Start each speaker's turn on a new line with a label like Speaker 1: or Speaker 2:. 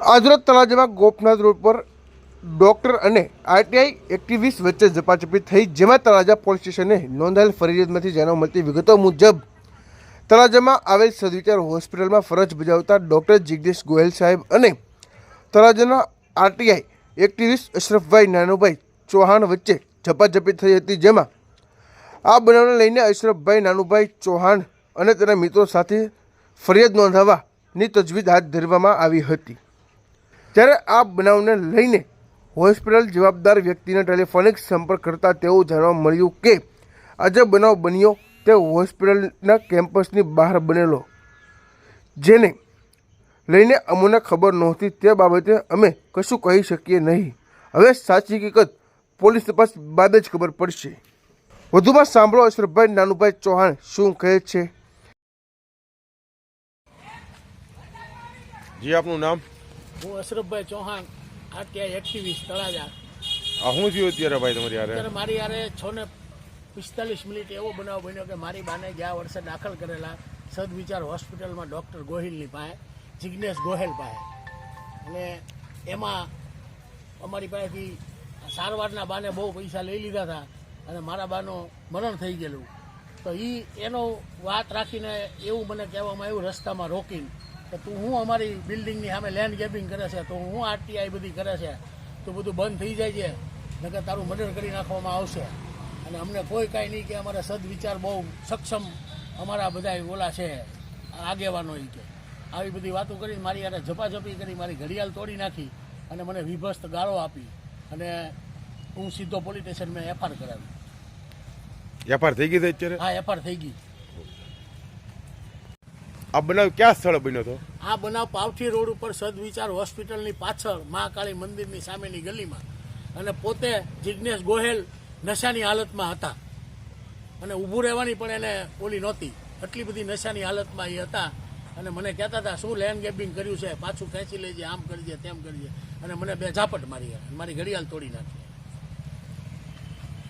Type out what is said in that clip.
Speaker 1: આજરોજ તળાજામાં ગોપનાથ રોડ પર ડોક્ટર અને આરટીઆઈ એક્ટિવિસ્ટ વચ્ચે ઝપાઝપી થઈ, જેમાં તળાજા પોલીસ સ્ટેશને નોંધાયેલ ફરિયાદમાંથી જાણવા મળતી વિગતો મુજબ, તળાજામાં આવેલ સદવિચાર હોસ્પિટલમાં ફરજ બજાવતા ડોક્ટર જિગ્નેશ ગોયલ સાહેબ અને તળાજાના આરટીઆઈ એક્ટિવિસ્ટ અશરફભાઈ નાનુભાઈ ચૌહાણ વચ્ચે ઝપાઝપી થઈ હતી જેમાં આ બનાવને લઈને અશરફભાઈ નાનુભાઈ ચૌહાણ અને તેના મિત્રો સાથે ફરિયાદ નોંધાવવાની તજવીજ હાથ ધરવામાં આવી હતી. ત્યારે આ બનાવને લઈને હોસ્પિટલ જવાબદાર વ્યક્તિને ટેલિફોનિક સંપર્ક કરતા તેવું જાણવા મળ્યું કે આજે બનાવ બન્યો તે હોસ્પિટલના કેમ્પસની બહાર બનેલો. જેને લઈને અમને ખબર નહોતી તે બાબતે અમે કશું કહી શકીએ નહીં. હવે સાચી હકીકત પોલીસ તપાસ બાદ જ ખબર પડશે. વધુમાં સાંભળો અશરફભાઈ નાનુભાઈ ચૌહાણ શું કહે છે.
Speaker 2: જી આપનું નામ?
Speaker 3: હું અશરફભાઈ ચૌહાણ અત્યારે એક્ટિવિસ્ટ તળાજા.
Speaker 2: આ શું થયું અત્યારે ભાઈ તમારી યારે
Speaker 3: મારી યારે છ ને પિસ્તાલીસ મિનિટ એવો બનાવ બન્યો કે મારી બાને ગયા વર્ષે દાખલ કરેલા સદવિચાર હોસ્પિટલમાં ડૉક્ટર ગોહિલની પાસે જિજ્ઞેશ ગોહેલ પાસે. અને એમાં અમારી પાસેથી સારવારના બાને બહુ પૈસા લઈ લીધા હતા અને મારા બાનું મરણ થઈ ગયેલું. તો એ એનો વાત રાખીને એવું મને કહેવામાં આવ્યું, રસ્તામાં રોકીને કે તું હું અમારી બિલ્ડિંગની સામે લેન્ડ ગેપિંગ કરે છે, તો હું આરટીઆઈ બધી કરે છે, તો બધું બંધ થઈ જાય છે, નકર તારું મર્ડર કરી નાખવામાં આવશે. અને અમને કોઈ કાંઈ નહીં કે અમારા સદવિચાર બહુ સક્ષમ અમારા બધા ઓલા છે, આગેવાનો એ કે. આવી બધી વાતો કરી મારી યારે ઝપાઝપી કરી, મારી ઘડિયાળ તોડી નાખી અને મને વિભસ્ત ગાળો આપી. અને હું સીધો પોલીસ સ્ટેશનમાં એફઆર કરાવી
Speaker 2: એફઆર થઈ ગઈ છે અત્યારે?
Speaker 3: હા એફઆર થઈ ગઈ.
Speaker 2: આ બનાવ ક્યાં સ્થળે બન્યો હતો
Speaker 3: આ બનાવ પાવઠી રોડ ઉપર સદવિચાર હોસ્પિટલની પાછળ મહાકાળી મંદિરની સામેની ગલીમાં. અને પોતે જિજ્ઞેશ ગોહેલ નશાની હાલતમાં હતા. અને ઊભું રહેવાની પણ એને ઓલી નહોતી. એટલી બધી નશાની હાલતમાં એ હતા. અને મને કહેતા હતા, શું લેન્ડ ગેબિંગ કર્યું છે? પાછું ખેંચી લેજે, આમ કરજે, તેમ કરજે. અને મને બે ઝાપટ મારી મારી ઘડિયાળ તોડી નાખી.